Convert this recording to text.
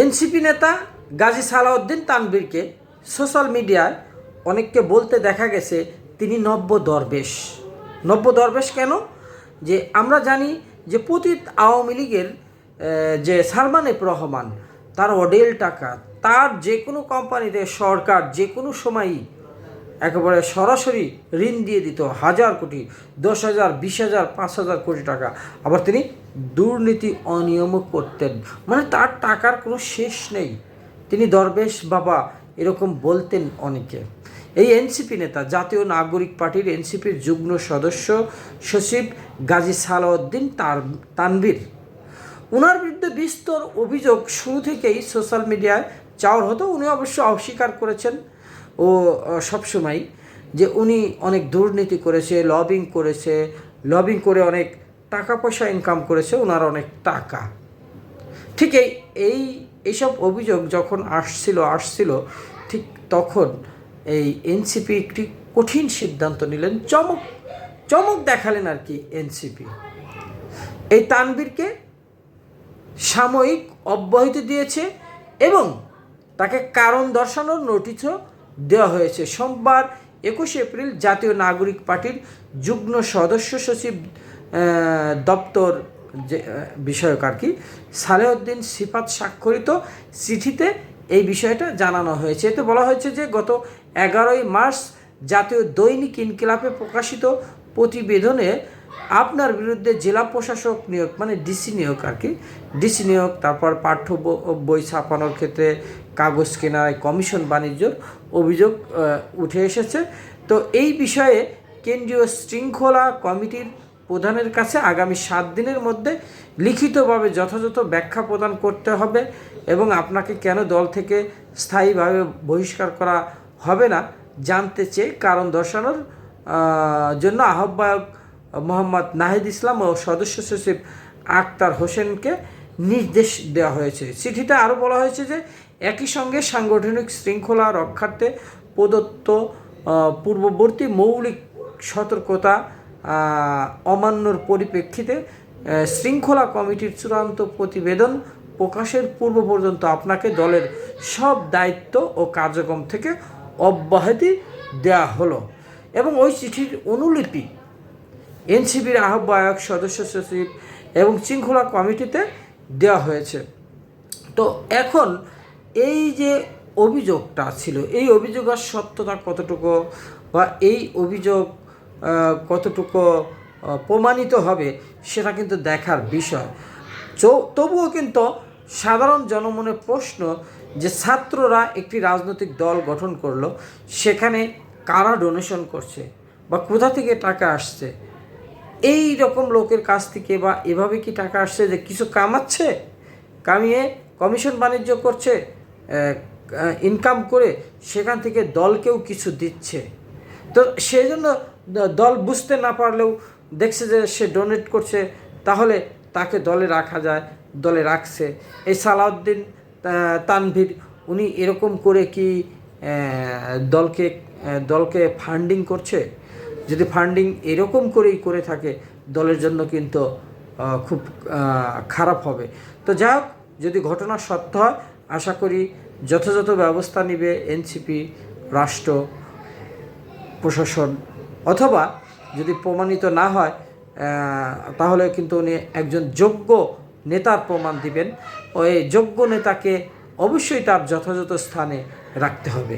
NCP নেতা Gazi Salauddin তানবীরকে social মিডিয়ায় অনেককে বলতে দেখা গেছে, তিনি নব্য দরবেশ। নব্য দরবেশ কেন? যে আমরা জানি যে পতীত আওয়ামী লীগের যে সালমানেব রহমান, তার অডেল টাকা, তার যে কোনো কোম্পানিতে সরকার যে কোনো সময়ই একেবারে সরাসরি ঋণ দিয়ে দিত, হাজার কোটি, দশ হাজার, বিশ হাজার, পাঁচ হাজার কোটি টাকা। আবার তিনি দুর্নীতি, অনিয়মও করতেন। মানে তার টাকার কোনো শেষ নেই। তিনি দরবেশ বাবা এরকম বলতেন অনেকে। এই এনসিপি নেতা, জাতীয় নাগরিক পার্টির এনসিপির যুগ্ম সদস্য সচিব গাজী সালাউদ্দিন তার, তানভীর। ওনার বিরুদ্ধে বিস্তর অভিযোগ শুরু থেকেই সোশ্যাল মিডিয়ায় চাওয়ার হতো। উনি অবশ্য অস্বীকার করেছেন ও সবসময় যে উনি অনেক দুর্নীতি করেছে, লবিং করেছে। লবিং করে অনেক টাকা পয়সা ইনকাম করেছে, ওনার অনেক টাকা। ঠিক এই এই, এইসব অভিযোগ যখন আসছিল আসছিল, ঠিক তখন এই এনসিপি একটি কঠিন সিদ্ধান্ত নিলেন, চমক চমক দেখালেন আর কি এনসিপি এই তানবীরকে সাময়িক অব্যাহতি দিয়েছে এবং তাকে কারণ দর্শানোর নোটিশও দেওয়া হয়েছে। সোমবার একুশে এপ্রিল জাতীয় নাগরিক পার্টির যুগ্ম সদস্য সচিব দপ্তর যে বিষয়ক আর কি, সালেউদ্দিন সিফাত স্বাক্ষরিত চিঠিতে এই বিষয়টা জানানো হয়েছে। এতে বলা হয়েছে যে গত এগারোই মার্চ জাতীয় দৈনিক ইনকিলাপে প্রকাশিত প্রতিবেদনে আপনার বিরুদ্ধে জেলা প্রশাসক নিয়োগ মানে ডিসি নিয়োগ আর কি, ডিসি নিয়োগ, তারপর পাঠ্য বই ছাপানোর ক্ষেত্রে কাগজ কেনায় কমিশন বাণিজ্যর অভিযোগ উঠে এসেছে। তো এই বিষয়ে কেন্দ্রীয় শৃঙ্খলা কমিটির প্রধানের কাছে আগামী সাত দিনের মধ্যে লিখিতভাবে যথাযথ ব্যাখ্যা প্রদান করতে হবে এবং আপনাকে কেন দল থেকে স্থায়ীভাবে বহিষ্কার করা হবে না জানতে চেয়ে কারণ দর্শানোর জন্য আহ্বায়ক মোহাম্মদ নাহিদ ইসলাম ও সদস্য সচিব আক্তার হোসেনকে নির্দেশ দেওয়া হয়েছে। চিঠিতে আরও বলা হয়েছে যে, একই সঙ্গে সাংগঠনিক শৃঙ্খলা রক্ষার্থে প্রদত্ত পূর্ববর্তী মৌলিক সতর্কতা অমান্যর পরিপ্রেক্ষিতে শৃঙ্খলা কমিটির চূড়ান্ত প্রতিবেদন প্রকাশের পূর্ব পর্যন্ত আপনাকে দলের সব দায়িত্ব ও কার্যক্রম থেকে অব্যাহতি দেওয়া হলো। এবং ওই চিঠির অনুলিপি এনসিপির আহ্বায়ক সদস্য সচিব এবং শৃঙ্খলা কমিটিতে দেওয়া হয়েছে। তো এখন এই যে অভিযোগটা ছিল, এই অভিযোগের সত্যতা কতটুকু বা এই অভিযোগ কতটুকু প্রমাণিত হবে সেটা কিন্তু দেখার বিষয়। তবুও কিন্তু সাধারণ জনমনে প্রশ্ন যে ছাত্ররা একটি রাজনৈতিক দল গঠন করল, সেখানে কারা ডোনেশন করছে বা কোথা থেকে টাকা আসছে? এই রকম লোকের কাছ থেকে বা এভাবে কি টাকা আসছে যে কিছু কামাচ্ছে, কামিয়ে কমিশন বাণিজ্য করছে ইনকাম করে সেখান থেকে দলকেও কিছু দিচ্ছে? তো সেই জন্য দল বুঝতে না পারলেও দেখছে যে সে ডোনেট করছে, তাহলে তাকে দলে রাখা যায়, দলে রাখছে। এই সালাউদ্দিন তানভীর, উনি এরকম করে কি দলকে দলকে ফান্ডিং করছে? যদি ফান্ডিং এরকম করেই করে থাকে, দলের জন্য কিন্তু খুব খারাপ হবে। তো যাই হোক, যদি ঘটনা সত্য হয়, আশা করি যথাযথ ব্যবস্থা নেবে এনসিপি, রাষ্ট্র, প্রশাসন। অথবা যদি প্রমাণিত না হয় তাহলে কিন্তু উনি একজন যোগ্য নেতার প্রমাণ দিবেন। ওই যোগ্য নেতাকে অবশ্যই তার যথাযথ স্থানে রাখতে হবে।